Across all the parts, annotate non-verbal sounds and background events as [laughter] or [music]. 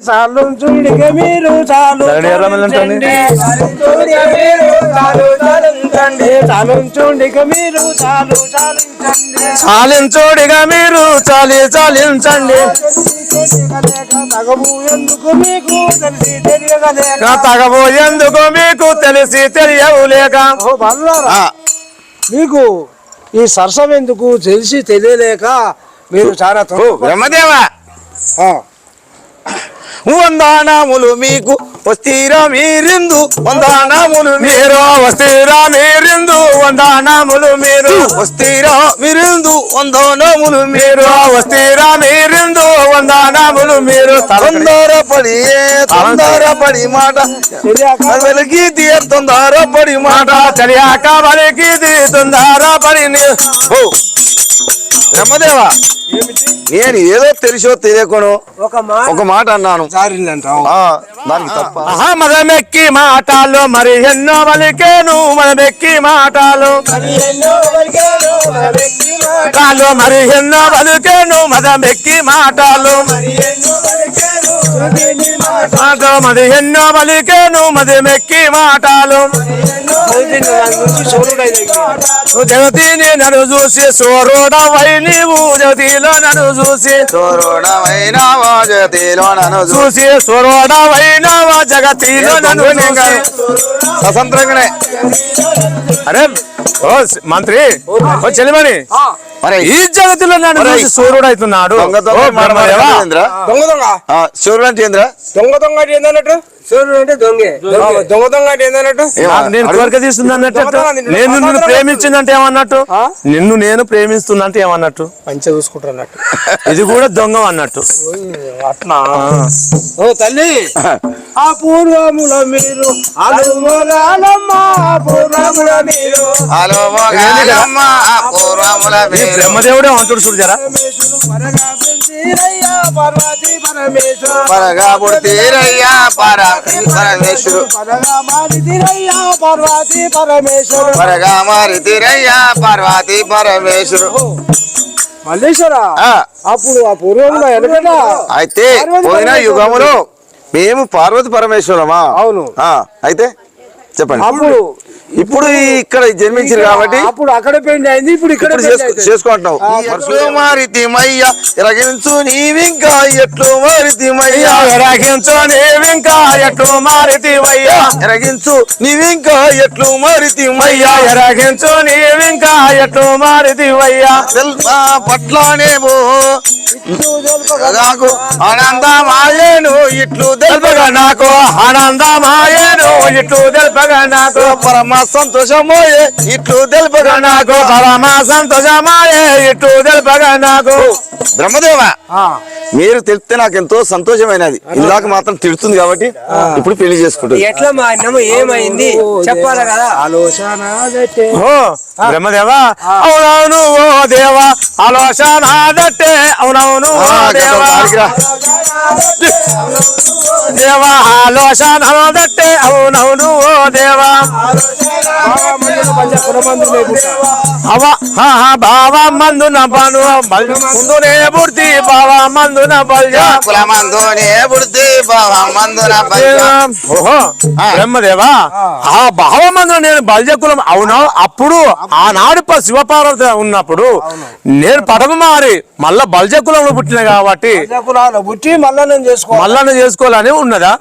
చాలు మీరు చాలు మీరు చాలు మీరు చాలు చాలించండి. చాలించోడిగా మీరు చాలి చాలించండి. తగము ఎందుకు మీకు తెలిసి నా తగబోయేందుకు మీకు తెలిసి తెలియవు లేక ఓ బాలులారా, మీకు ఈ సరసం ఎందుకు తెలిసి తెలియలేక మీరు చాలా బ్రహ్మదేవా! వందానాములు మీకు వస్తీరా మీరిందు వందానాములు మీరు వస్తీరా మీరిందు వందానాములు మీరు వస్తీరా మీరిందు వందానాములు మీరు వస్తీరా మీరిందు వందానాములు మీరు. తొందరపడి తొందరపడి మాట. తెలియక వెలికి తొందరపడి మాట. తెలియక వలికి తొందరపడి నీ- ఓ. బ్రహ్మదేవా ఏమిటి? నేను ఏదో తెలిసో తెలియకను ఒక మాట ఒక మాట అన్నాను. జారిందంటావు ఆ, దానికి తప్ప. మదమెక్కి మాటలు మరి ఎన్నో వలికేను మదమెక్కి మాటలు. కాలు మరి ఎన్నో వలికేను మదమెక్కి మాటలు. మాటలు. మరి ఎన్నో వలికేను మదమెక్కి మాటలు. జగతిని నన్ను చూసి సోరుడవై నీవు జగతిలో నన్ను చూసి. తోరుడమైనావో జ్యోతిలో నన్ను చూసి సోరుడవైనవ జగతిలో నన్ను స్వతంత్రంగానే. అరే ఓ మంత్రి ఓ చెలిమణి. ఈ జగతిలో నన్ను. చూసి సూర్యుడు అవుతున్నాడు దొంగ దొంగ? దొంగ దొంగ శివుడు అంటే ఏంద్రా? దొంగ దొంగ అంటే ఏందన్నట్టు సూర్యుడు అంటే దొంగే. దొంగ. దొంగ అంటే ఏందన్నట్టు? ఏమా? నాకు నేను. కోరిక తీస్తుంది అన్నట్టు. నిన్ను ప్రేమించిందంటే ఏమన్నట్టు? నిన్ను నేను ప్రేమిస్తున్నంటే ఏమన్నట్టు? మంచిగా చూసుకుంటారు అన్నట్టు. ఇది కూడా దొంగ అన్నట్టు. అట్లా ఓ తల్లి! మీరు. బ్రహ్మదేవుడే అంటుడు చూడు జరా. పరమేశ్వరు పరగా పుడితీరయ్యా పర పరమేశ్వరు. పరగా మారిదిరయ్యా పార్వతి పరమేశ్వరు. పరగా మారితీరయ్యా పార్వతి పరమేశ్వరు. మల్లేశ్వర? ఆ, అప్పుడు ఆ ఎనకట అయితే పోయిన. యుగములో మేము పార్వతి పరమేశ్వరమా? అవును. అయితే చెప్పండి. అప్పుడు ఇప్పుడు ఇక్కడ జన్మించారు కాబట్టి అప్పుడు అక్కడ పెళ్ళి అయింది ఇప్పుడు ఇక్కడ. చేసుకుంటున్నావు. ఎట్లు మారితిమయ్యా ఎరగించు నీవింకా ఎట్లు మారితిమయ్యా. ఎరగించు నీవింకా ఎట్లు మారితివయ్యా ఎరగించు నీవింకా ఎట్లు మారితిమయ్యా. ఎరగించు నీవింకా ఎట్లు మారితివయ్యా తెల్పా పట్లనేమో. నాకు ఆనందమాయేను ఇట్లు తెలుపగా నాకు ఆనందమాయను ఇట్లు తెలుపగా నాకు పరమ సంతోషమోయే ఇట్లు తెలుపగా నాకు పరమ సంతోషమాయే ఇట్లు తెలుపగా నాకు. బ్రహ్మదేవ మీరు తెలిస్తే నాకు ఎంతో సంతోషమైనది ఇందాక మాత్రం తిడుతుంది కాబట్టి ఇప్పుడు పెళ్ళి చేసుకుంటుంది. ఎట్లా మా అన్నము ఏమైంది? చెప్పాలి కదా. ఆలోచన బ్రహ్మదేవా అవునవును ఓ దేవా? ఆలోచన దట్టే అవునవును దేవా. ఆలోచన దట్టే అవునవును ఓ దేవా. బావ మందున పను బల్ ముందునే బుర్తి బావ మందున పుడితే బావ మందున. ఓహో బ్రహ్మదేవా ఆ. భావమందు నేను బల్జ కులం అవునా? అప్పుడు ఆనాడు శివపార్వతి ఉన్నప్పుడు నేను పడమ మారి మళ్ళా బల్జ కులంలో పుట్టిన కాబట్టి పుట్టి మళ్ళా నేను చేసుకోవాలి. మళ్ళా చేసుకోవాలని ఉన్నదా.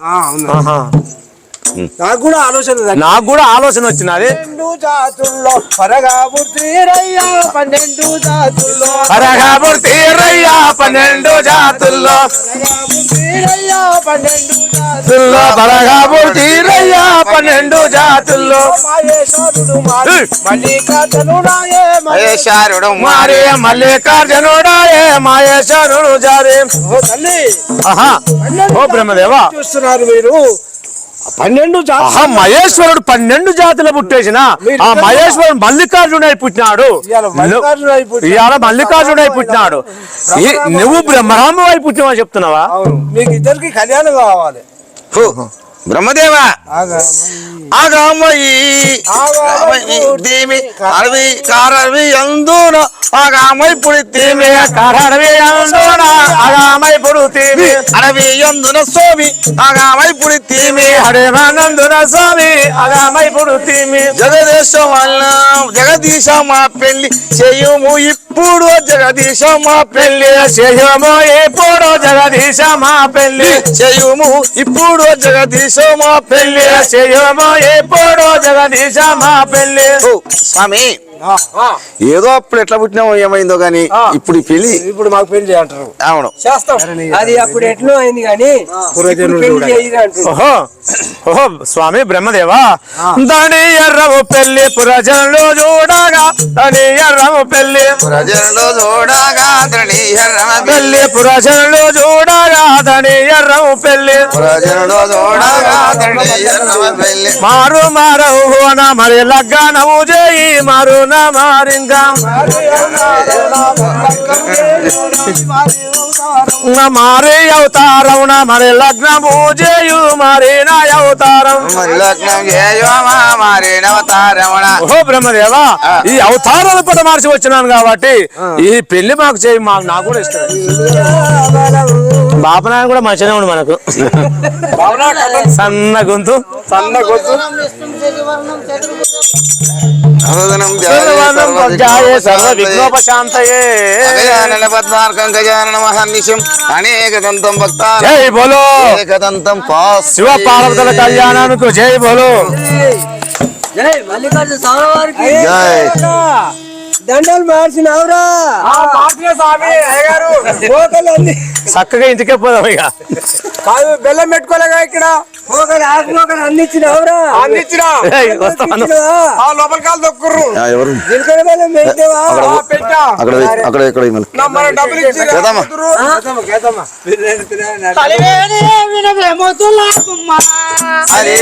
నాకు కూడా ఆలోచన. నాకు కూడా ఆలోచన వచ్చినది పన్నెండు జాతుల్లో పరగా పుట్టిరయ్యా పన్నెండు జాతుల్లో పరగా పుట్టిరయ్యా పన్నెండు జాతుల్లో. పరగా పుట్టిరయ్యా పన్నెండు జాతుల్లో జాతుల్లో. పరగా పుట్టిరయ్యా పన్నెండు జాతుల్లో. మాయేశ్వరుడు మారి మల్లికార్జునుడాయే మహేశారుడు మారే మల్లికార్జునుడాయే మాయేశ్వరుడు జారే. ఓ తల్లి. ఆహా. ఓ బ్రహ్మదేవా. చూస్తున్నారు మీరు. పన్నెండు జాతులు మహేశ్వరుడు పన్నెండు జాతులు పుట్టేసిన. ఆ మహేశ్వరుడు మల్లికార్జునై పుట్టినాడు. ఇవాళ మల్లికార్జునై పుట్టినాడు. నువ్వు బ్రహ్మరాము అయి పుట్టినావా చెప్తున్నావా? మీకు ఇద్దరికి కళ్యాణం కావాలి. బ్రహ్మదేవా! ఆగమయి ఆగామయి ఆగామయి దీమి అడవి కారవి అందున ఆగామై పుడితీమి కరడవి అందున అగామై పుడుతీమి అడవి అందున సోమి ఆగామై పుడితీమి హరిమానందున స్వామి అగామై పుడుతీమి జగదీశ వల్ల జగదీశ మా పెళ్ళి చెయ్యము ఇప్పుడు జగదీశ మా పెళ్ళి చేయమో ఎప్పుడు జగదీశ మా పెళ్ళి చెయ్యము ఇప్పుడు జగదీశ పెళ్ళి చేయమో ఎప్పుడు జగదీశ మా పెళ్ళి. ఓ, స్వామి. ఏదో అప్పుడు ఎట్లా పుట్టినామో ఏమైందో గాని ఇప్పుడు ఈ పెళ్ళి. ఇప్పుడు మాకు పెళ్ళి అంటారు అవును. చేస్తాం. అది అప్పుడు ఎట్లా అయింది కానీ ఓహో స్వామి బ్రహ్మదేవా? దాని ఎర్రము పెళ్ళి పురజనులు చూడగా దాని ఎర్రము పెళ్ళి చూడగా ఎర్రమ పెళ్ళి పురజనులు చూడగా దాని ఎర్రము పెళ్ళి చూడగా ఎర్రమ పెళ్ళి మారు మారవు హోన మరి లగ్గనము చేయి మారు నా మారింగా. మారి అవతారం మరి లగ్నము చేయు మరి నా అవతారం. ఓహో బ్రహ్మదేవా ఈ అవతారాలు కూడా మార్చి వచ్చినాను కాబట్టి ఈ పెళ్ళి మాకు చేయి మాకు నాకు కూడా ఇష్టం. బాపనాయన కూడా మంచిగానే ఉండు మనకు. సన్న గొంతు. సన్న గొంతు. అనుదనం సర్వవర్ణం పద్యాయే సర్వ విఘ్నోపశాంతయే గజానన పద్మార్కం గజానన మహర్నిశం అనేక దంతం భక్త జై బోలో. ఏకదంతం శివ పార్వతుల కళ్యాణానికి జై బోలో. జై మల్లికార్జున స్వామి వారికి జై. దండలు మార్చినవరా చక్కగా ఇంటికే పోదాం ఇక. కాదు బెల్లం పెట్టుకోలేగా ఇక్కడ? పోకలు అందించినవరా అందించినా లోపల కాలు దొక్కుర్రు ఆ, ఎవరు? జీలకర్ర బెల్లం పెట్టేవా ఆ, పెట్టా. అక్కడ ఇక్కడ డబ్బులు? అరే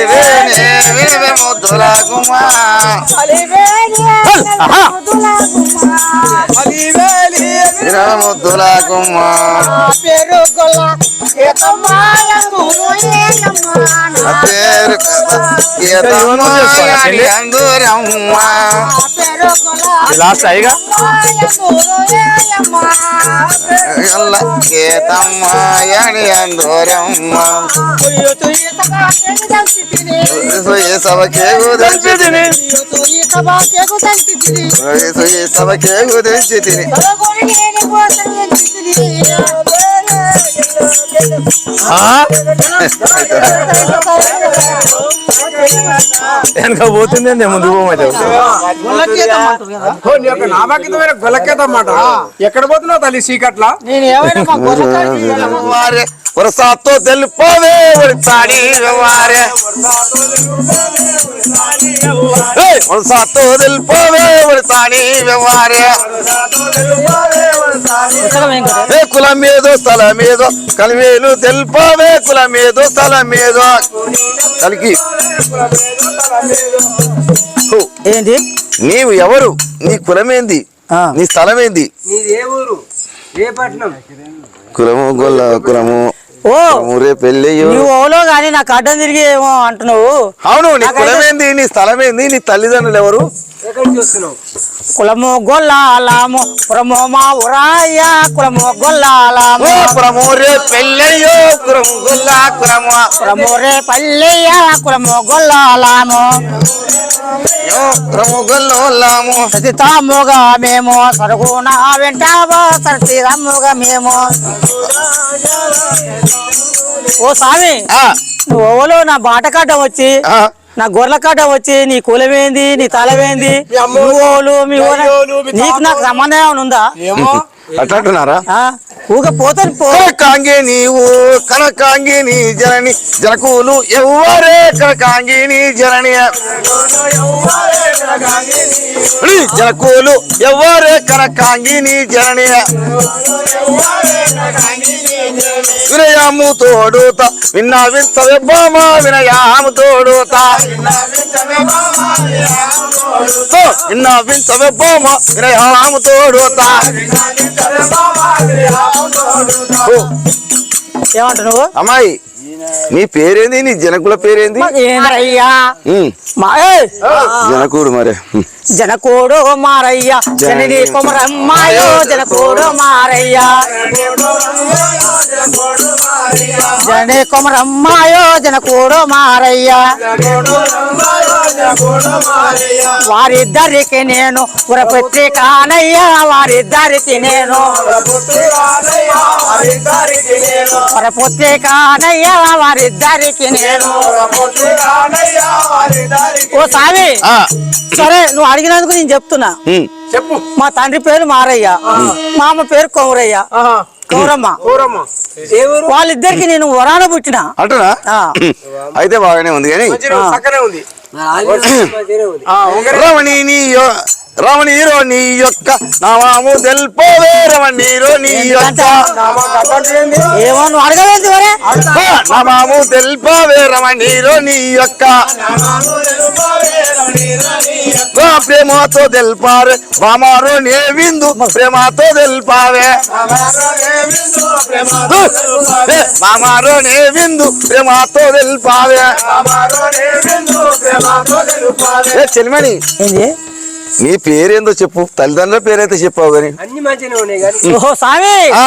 వేణే వినవే ముద్దుల గుమ్మా. పేరు లాస్ట్ అయ్యగా ఎల్ల గీతమ్మ యాని సభకే గురించి సభకే గురించి తిని. ఆ? [laughs] వెనక పోతుంది అండి ముందు పోమైతే నామాకితమైన గొలకేదన్నమాట ఎక్కడ పోతున్నావు తల్లి చీకట్ల? వారే వరసాతో తెలుపవే వరిసాడి వారే ఏయ్, వరసాతో తెలుపవే వరిసాడి వారే ఏ కులం ఏదో స్థలం ఏదో కలివేలు తెలుపవే కులం ఏదో. హో, ఏంటి నీవు ఎవరు? నీ కులమేంది? నీ స్థలం ఏంది నీది ఏ ఊరు? ఏ పట్నం కులము గొల్ల కులము ఓలో గాని నాకు అడ్డం తిరిగి ఏమో అంటున్నావు. అవును నీ కులమేంది? నీ స్థలం ఏంది నీ తల్లిదండ్రులు ఎవరు? కులము గొల్లాలాము పురము మా ఉరాయ కులము గొల్లాలాము. కులము రే పెళ్ళయ్యో కులము గొల్ల కులము కులము రే పల్లెయ్య కులము గొల్లాలాము. యో కులము గొల్లోలాము సతితాముగా మేము సరుగున వెంటావా సరితమ్ముగా మేము. ఓ స్వామి ఆ, నువ్వు నా బాటకాడ్డం వచ్చి ఆ, నా గొర్రెల కాట వచ్చి నీ కులమేంది నీ తలవేంది మీ నీకు నాకు సంబంధం ఏమైనా ఉందా? ఏమో. అట్లా అంటున్నారా? ఆ? ఊగ పోతాను పో. కనకాంగి నీవు కనకాంగి నీ జనని జనకులు ఎవ్వరే కనకాంగి నీ జనని. జనకులు ఎవ్వరే కనకాంగి నీ జనని. వినయాము తోడుత విన్నా వింతవే బామ వినయాము తోడుత విన్నా వింతవే బామ వినయాము తోడుత ఓ, ఏమంటావు నువ్వు అమ్మాయి నీ పేరేంది? నీ జనకుల పేరేంది? ఏంద్రయ్యా! జనకుడు మరి. జనకోడు మారయ్య. జనని కొమరమ్మాయో జనకోడు మారయ్య. జనని కొమరమ్మాయో జనకోడు మారయ్య. వారిద్దరికి నేను పురపుత్రి కానయ్యా వారిద్దరికి నేను పురపుత్రి కానయ్యా వారిద్దరికి నేను. ఓ సరే నువ్వు అడిగినందుకు నేను చెప్తున్నా. చెప్పు. మా తండ్రి పేరు మారయ్య. మా అమ్మ పేరు కౌరమ్మ. ఊరు? వాళ్ళిద్దరికి నేను వరాన పుట్టిన. అంటనా ఆ. అయితే బాగానే ఉంది కానీ ఉంది. రమణీరో నీ యొక్క నామాము తెల్పవే రమణీరో నీ యొక్క నామాము తెల్పవే రమణీరో నీ యొక్క ప్రేమతో తెల్పారే. బామారో నే విందు ప్రేమతో తెల్పావే. ఏ, బామారో నే విందు ప్రేమతో తెల్పావే. ఏ చెలిమణి. ఏంది? నీ పేరేందో చెప్పు. తల్లిదండ్రుల పేరైతే చెప్పావు గాని అన్ని మంచిగానే ఉన్నాయి కానీ. ఓహో స్వామి! ఆ,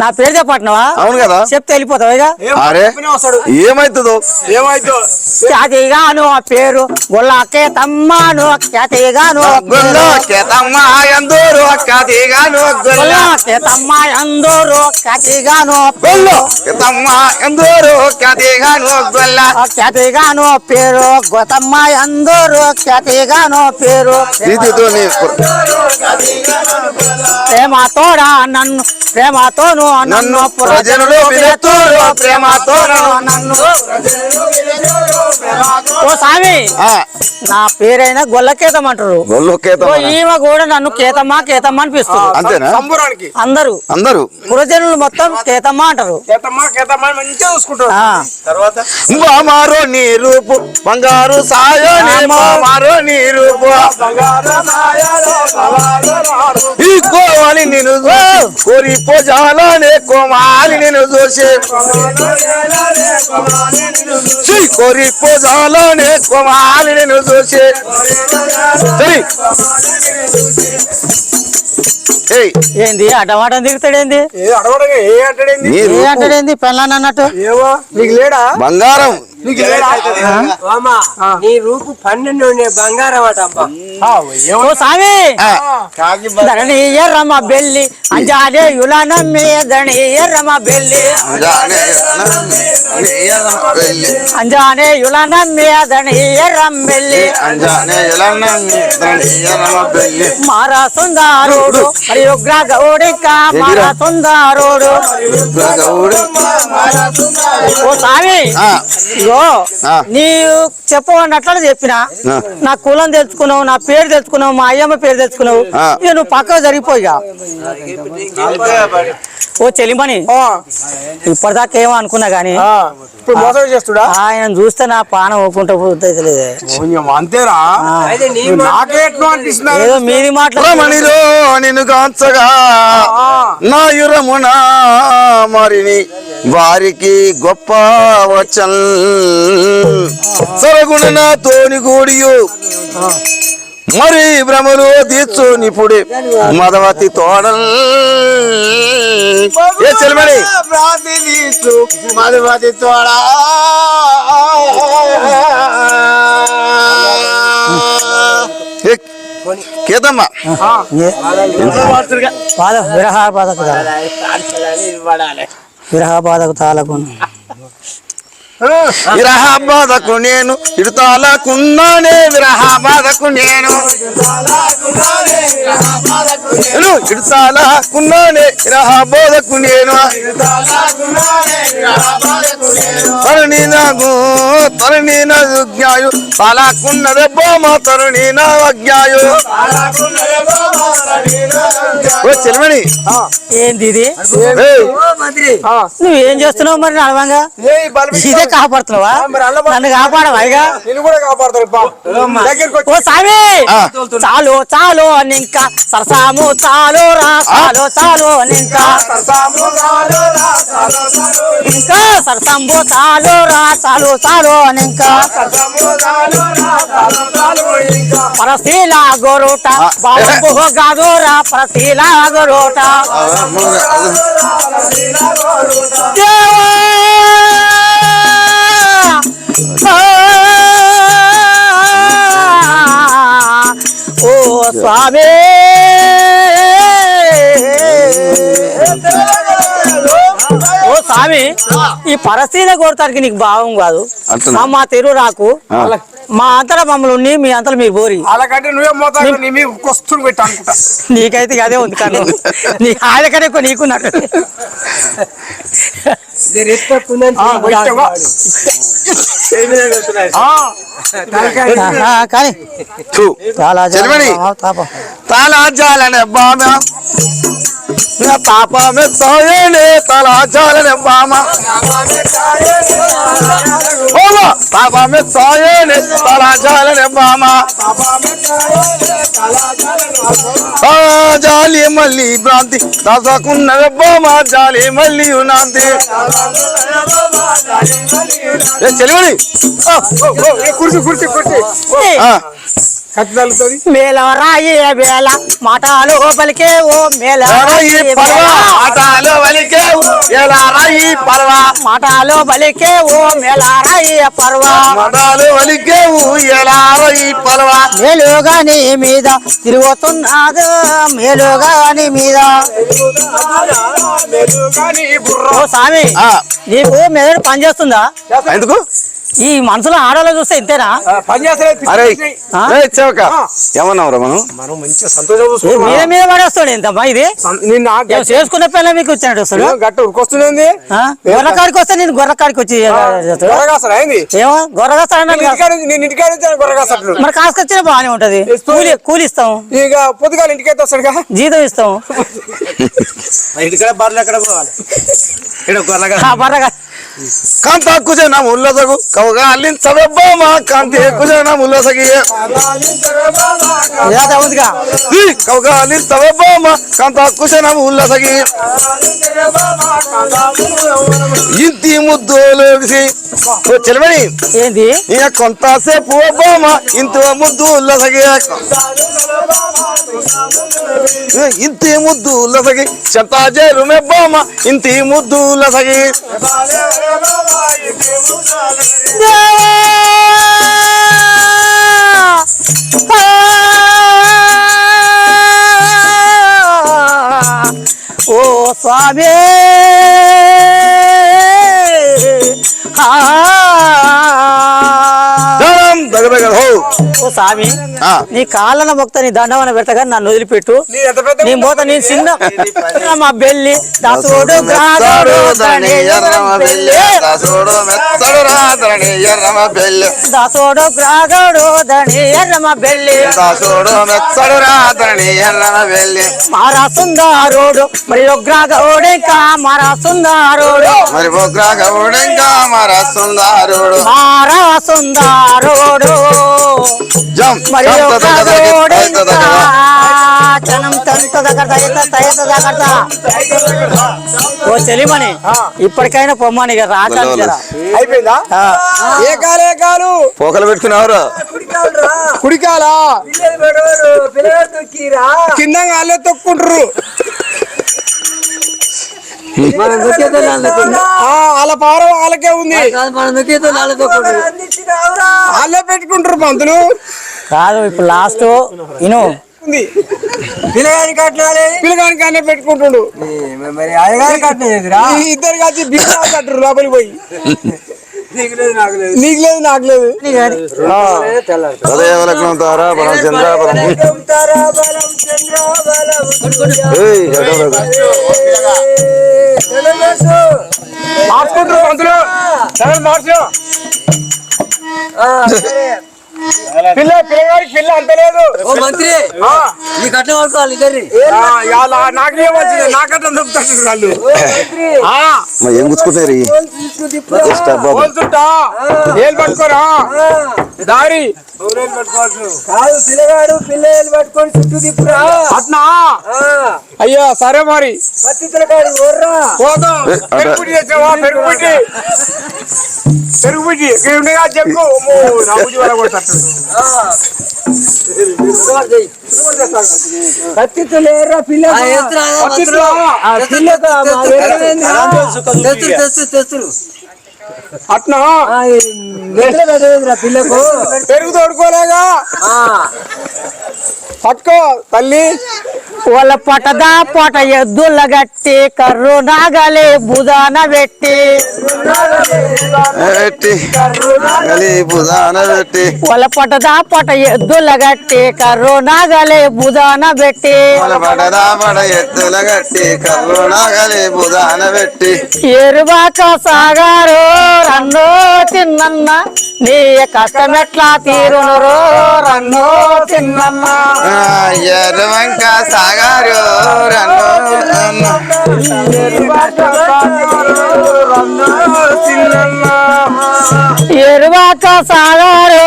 నా పేరు చెప్పట్నవా అవును కదా. చెప్తే వెళ్ళిపోతావు అరే ఏమైతుందో? ఖ్యాతిగాను ఆ పేరు. తమ్మాను ఖ్యాతిగాను గొల్ల పేరు. కేతమ్మ ఎందూరు అక్కదిగాను గొల్ల అందరూ ఖ్యాతిగాను ఆ గొల్ల పేరు. కేతమ్మ గొల్ల ఖ్యాతిగాను గొతమ్మ అందరూ ఖ్యాతిగాను పేరు. నీ ప్రేమతోడా నన్ను ప్రేమతోను నన్ను ప్రజనులు పిలుతూరు ప్రేమతోను నన్ను. ఓ స్వామి నా పేరైనా గొల్లకేతం అంటారు ఈమె కూడా నన్ను కేతమ్మా కేతమ్మా అనిపిస్తుంది అంతేనా? సంబురానికి. అందరూ. అందరూ? పురజనులు మొత్తం కేతమ్మా అంటారు. నీ రూపు బంగారు బామారో నీ రూపు. ఈ కోవాలి నేను చూసి కోరి పోజాలనే కోమాలి నేను చూసి. శ్రీ కోరి పోజాలనే కోమాలి నేను చూసి సరే. ఏయ్. ఏంది అడ్డమాటం దిగుతాడేంది ఏ అడవడగా ఏ అంటాడేంది? నీ ఏ అంటాడేంది? పెళ్ళాన్ని అన్నట్టు. ఏవో నీకు లేడా? బంగారం. నీ రూపు పన్నెండు బంగారం అట అబ్బా. ఆ, ఏమో ఓ స్వామి! ఆ, ధరణి ఎర్రమ్మ బెల్లి అంజాడే యులనమ్మి ధరణి ఎర్రమ్మ బెల్లి. అంజానే యులనమ్మి ధరణి ఎర్రం బెల్లి. అంజానే మారా సుందారోడు మరి ఉగ్ర గౌడిక మారా సుందారోడు ఓ స్వామి! ఇగో ఆ. నీవు చెప్పమన్నట్లు చెప్పిన ఆ. నా కులం తెలుసుకున్నావు నా పేరు తెలుసుకున్నావు మా అయ్యమ్మ పేరు తెలుసుకున్నావు నువ్వు పక్కకు జరిగిపోయిగా ఓ చెలిమని ఇప్పటిదాకా ఏమో అనుకున్నా గానీ ఆ, ఇప్పుడు మోసం చేస్తుడా? ఆయన చూస్తే నా పానం ఒప్పుకుంటా అంతేరా? ఏదో మీది మాట్లాడు రమణిలో నిన్ను కాంచగా నా యురమున మరిని వారికి గొప్ప వచ్చల్ సరగుణ నా తోని గూడియు మరి భ్రమలు తీర్చు నిపుడే మదవతి తోడల్. ఏ చెల్మణి. మధుమతి తోడా. ఏ, కేతమ్మ. బాధ విరహ బాధకు తాళ. విరహ బాధకు తాళకు విరహ బాధకు నేను. ఇడుతాలకున్నానే విరహ బాధకు నేను నేను. ఇడుతాలకున్నానే విరహ బాధకు నేను మరి నీ నాకు తరుణి నజ్ఞాయు పాలకున్నదే బొమ్మ తరుణి నజ్ఞాయు ఓ చెలమణి. ఏంది ఇది నువ్వేం చేస్తున్నావు మరి నడవంగా? ఇదే కాపాడుతున్నావా? నన్ను కాపాడవా ఇక? ఓ స్వామి. చాలు చాలు అని ఇంకా సరసాము చాలు రా చాలు చాలు అని ఇంకా ఇంకా సరసంబు చాలు రా చాలు చాలు అని ఇంకా పరశీల గోరోట బాబు గాగోరా పరశీల గోరోట. ఓ స్వామి! స్వామి ఈ పరిస్థితి కొడతానికి నీకు భావం కాదు. మా మా తెరు రాకు. మా అంతలో మమ్మల్ని ఉండి మీ అంతలో మీరు బోరి. అలాగంటే నువ్వే నీకైతే అదే ఉంది కన్ను నీ ఆయన కన్నా ఎక్కువ నీకున్నట్టు ఆ, కానీ. చాలా చెలిమణి. పాపం. తలాజాలనే బామ నా పాపమే తోయనే తలాజాలనే బామ బామ పాపమే తోయనే తలాజాలనే బామ ఆ జాలి మళ్ళీ భ్రాంతి దాసకున్నది బామ జాలి మళ్ళీ నాంతి ఏ చెలిమణి కుర్చీ కుర్చీ కుర్చీ ఆ, కత్తి తల్లుతుంది మేల రాయి వేళ మాటలు పలికే ఓ పర్వా వేళ. ఆటాలు వలికేవు ఎలా రాయి పర్వా. మాటలు పలికే ఓ మేల రాయి పర్వ. మడాలు వలికేవు ఎలా రాయి పర్వా. మేలుగా నీ మీద తిరుగుతున్నాదు మేలుగా నీ మీద ఓ స్వామి నీకు మెదడు పని చేస్తుందా? ఎందుకు? ఈ మనసులో ఆడవాళ్ళు చూస్తే ఇంతేనా? ఏమన్నావురా మనం? మీద మీద పడేస్తాడు ఇది? చేసుకున్న పిల్ల మీకు వచ్చినట్టు వస్తాడు గట్ట ఉరికొస్తుంది ఆ? గొర్రె కాడికి వస్తే నేను గొర్రె కాడికి వచ్చి ఏమో గొర్రెగా నేను ఇంటికాడ నేను ఇంటికాడ నుంచి గొర్రగాసట్లు మరి కాసుకొచ్చినా బాగానే ఉంటది. కూలి కూలి ఇస్తాం. ఇక పొద్దుగాల ఇంటికైతే వస్తాడుగా? జీతం ఇస్తాం. ఇంటికాడ బర్రెలు ఎక్కడ పోవాలి? ఇక్కడ గొర్రెగా కాంత కుజన ముల్లసగు కవుగా అల్లించవే బొమ్మ కాంతి కుజన ముల్లసగి కవుగా అల్లించవే బొమ్మ కాంత కుజన ముల్లసగి ఇంటి ముద్దులోకి ఓ చెలమని ఏంది? ఇక కొంతసేపు ఓ బొమ్మ ఇంత ముద్దు ఉల్లసగి ఇంటి ముద్దు ఉల్లసగి చెత్త చేరుమే బొమ్మ ఇంటి ముద్దు ఉల్లసగి ఓ స్వామి! ఓ స్వామి. నీ కాళ్ళన మొక్త నీ దండవన పెడతగా నన్ను వదిలిపెట్టు. నీ ఎంత పెద్ద నీ మూత నీ చిన్న మా బెల్లి. దాసోడు గ్రాగోడు బెల్లి. దాసోడు గ్రాగోడు ధరణి ఎర్రమ బెల్లి. దాసోడు ఎర్రమ పెళ్ళి మారా సుందారోడు మరి ఒగ్రాగోడేకా మారా సుందారోడు. మరి గౌడంగా మరస్తుందారుడు మారా సుందారోడు. మరి జం దగ్గర ఓ చెలిమని ఇప్పటికైనా పొమ్మని. అయిపోయిందా. ఏ కాలు ఏ కాలు పోకలు పెట్టుకున్నావురా కుడికాలా కింద వాళ్ళే తొక్కుంటారు వాళ్ళ పార వాళ్ళకే ఉంది. వాళ్ళే పెట్టుకుంటారు పంతులు. కాదు ఇప్పుడు లాస్ట్ ఇను. ఉంది. పిల్లగాని కట్టాలి పిల్లగాని కానీ పెట్టుకుంటుండు. ఇద్దరు కలిసి బిడ్డ కట్టరు లోపలికి పోయి. నీకు లేదు నాకు లేదు. నీకు లేదు నాకు లేదు. ఉదయ లగ్నం తారా బలం చంద్ర బలం. మార్చుకుంటారు పంతులు. మార్చు. పిల్ల పిల్లగాడి పిల్ల అంత లేదు. ఓ మంత్రి అట్లా పడుకోవాలి ఇద్దరి నాకే నాకట్లా చెప్తాను వాళ్ళు. ఏం గుచ్చుకుంటారు? ఏళ్ళు పట్టుకోరా. దారి. కాదు పిల్లగాడు పిల్లలు పట్టుకొని చుట్టూ తిప్పురా. అట్నా అయ్యో సరే మరి. పత్తితుల కాడు ఓర్రా. పోదాం. ఏ, పెరుగుబుట్టి ఇక్కడ ఉండగా చెప్పు నా బుజ్జి వల్ల ఏర్రా పిల్ల? అట్నా? పిల్లకు. పెరుగు తోడుకోలేగా? పట్టుకో తల్లి. వాళ్ళ పొటదా పొట ఎద్దుల గట్టి కర్రు నాగలే బుధాన పెట్టి. వాళ్ళ పొటదా పొట ఎద్దుల గట్టి కర్రు నాగలే బుధాన పెట్టి. గట్టి బుధాన ఎరువాక సాగారు రన్నో తిన్నన్న నీ కష్టమెట్లా తీరునురో రన్నో తిన్నన్న. ఎర్రవంక సాగారు. ఎరువాక సాగారు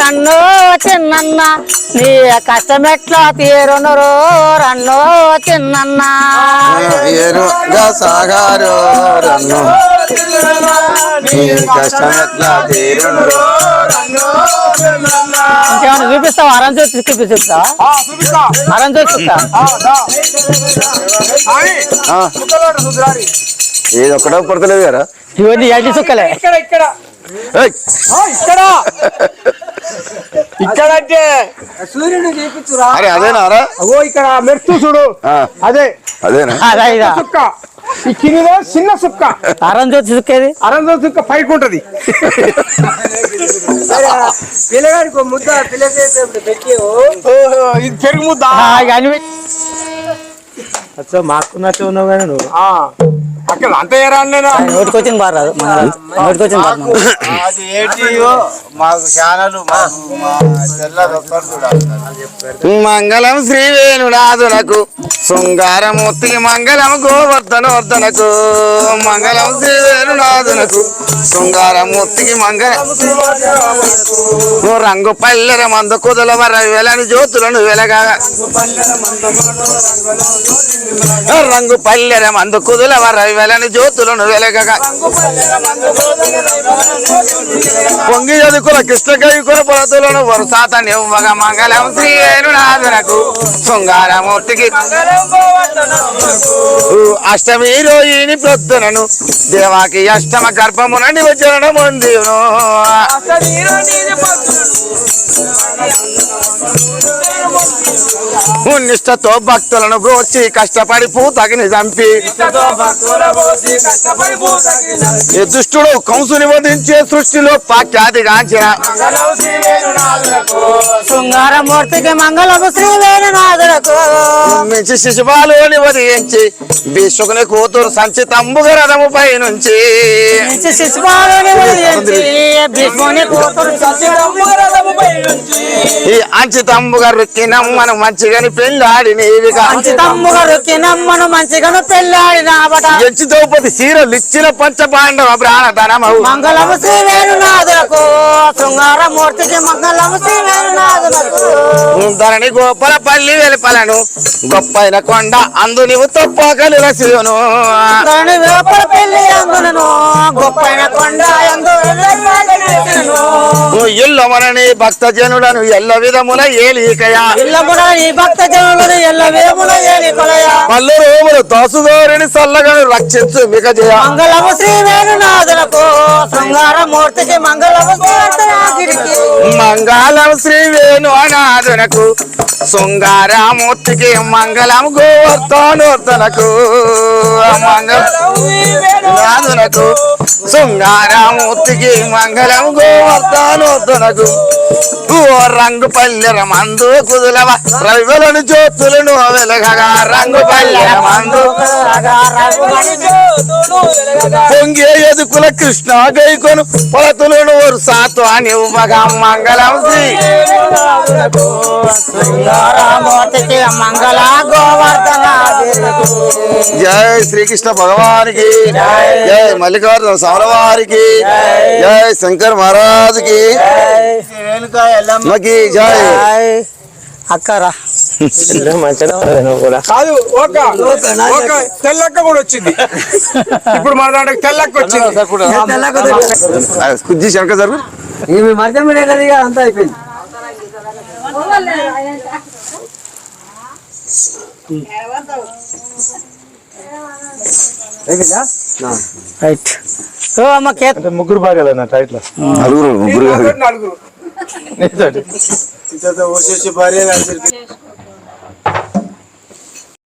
రన్నో తిన్నన్న నీ కష్టమెట్లా తీరునురో రన్నో తిన్నన్న ఎరుగా సాగారు రన్ను నీ కష్టం ఎట్లా తీరును ఇంకేమైనా చూపిస్తావా? చూపిస్తావా చూపిస్తా. చూపిస్తా. ఏది ఒక్కడో పడతలేదు కదా? ఇవన్నీ ఎడ్డి సుక్కలే. ఇక్కడ ఇక్కడ. ఏయ్! ఆ, ఇక్కడ. ఇక్కడ అంటే సూర్యుడు చూపించురా. అరే అదేనారా అగో ఇక్కడ మెరుస్తూ చూడు. ఆ. అదే. అదేనా? అదా ఇదా సుక్క. ఈ కింద చిన్న సుక్క. అరం చూసి సుక్కేది? అరంజో సుక్క పైకి ఉంటది పిల్లగాడికి ముద్ద ఇది పెరుగు ముద్ద. మాకున్నట్టు ఉన్నావు కానీ నువ్వు. ఆ, అక్కడ అంత ఏరా నేను నోటికొచ్చింది బాగా రాదు నోటికొచ్చింది బాగా అది ఏంటియో? మాకు ఛానల్ మంగళం శ్రీ వేణునాథునకు శృంగారమూర్తికి మంగళం గోవర్ధనవర్ధనకు మంగళం శ్రీ వేణునాథునకు శృంగారమూర్తికి మంగళం ఓ రంగు పల్లెర మందు కుదల వర వెలని జ్యోతులను వెలగా ఓ రంగు పల్లెర మందు కుదుల వర వెలని జ్యోతులను వెలగగా. పొంగి చదువుకుల కృష్ణ కైకుల పొలతులను వరుసాత నివ్వగ మంగళం శ్రీ వేణునాథునకు శృంగారమూర్తికి. అష్టమి రోహిణి ప్రొద్దునను దేవాకి అష్టమ గర్భమున నివచరణ పొందిను నిష్టతో భక్తులను బ్రోచి కష్టపడి పూతకిని చంపి. దుష్టుడు కంసుని వధించే సృష్టిలో పాఖ్యాతి గాంచిన శృంగారమూర్తికి మంగళము శ్రీ వేణునాథులకు. మించి శిశుపాలుని వధించి భీష్ముని కూతురు సంచితంబుగ రథము పై నుంచి నుంచి శిశుపాలుని వదిలించి భీష్ముని కూతురు ఈ అంచితంబుగా రుక్కినమ్మను మంచిగాని పెళ్ళాడి నీవిగా మంచి తమ్ముగా రొక్కినమ్మను మంచిగాను పెళ్ళాడినాబట ఎంచి ద్రౌపది సీరలు ఇచ్చిన పంచపాండవ ప్రాణధనమవు. మంగళము శ్రీ వేణునాథులకు శృంగారమూర్తికి మంగళము శ్రీ వేణునాథులకు ధరణి గోపల పల్లి వెలుపలను గొప్పైన కొండ అందు నీవు తప్పకలు రసియును పెళ్ళి అందునను గొప్పైన కొండ ఇల్లు మనని భక్త జనులను ఎల్ల విధముల ఏలికయా. ఇల్లమున ఈ భక్త జనులను ఎల్ల వేముల ఏలి కొలయ పల్లె రోములు దాసుదారిని సల్లగను రక్షించు మిక జయ మంగళము శ్రీ వేణునాథులకు శృంగారమూర్తికి మంగళము మంగళం శ్రీ వేణు అనాథునకు శృంగారమూర్తికి మంగళం గోవర్ధనోర్ధనకు మంగళనాథునకు శృంగారామూర్తికి మంగళం గోవర్ధనోర్ధనకు ఓ రంగు పల్లెర మందు కుదులవ రవిలను జ్యోతులను వెలగగా. రంగు పల్లెర మందు పొంగే ఎదుకుల కృష్ణ గైకొను పొలతులను సాతు అని ఉమగా మంగళం శ్రీ. రామూర్తికి మంగళ జై శ్రీకృష్ణ భగవానికి జై మల్లికార్జున స్వామివారికి జై శంకర్ మహారాజుకి. మకి జై. అక్కరా. కాదు ఒక తెల్లక్క కూడా వచ్చింది. ఇప్పుడు మన దాంట్లో తెల్లక్క వచ్చింది. కుజ్జి శంకర్ సార్ అంతా అయిపోయింది. రైట్. ఓ అమ్మ కేత్ ముగ్గురు భార్యలు అన్నట్టు ఇట్లా నలుగురు ముగ్గురు నలుగురు.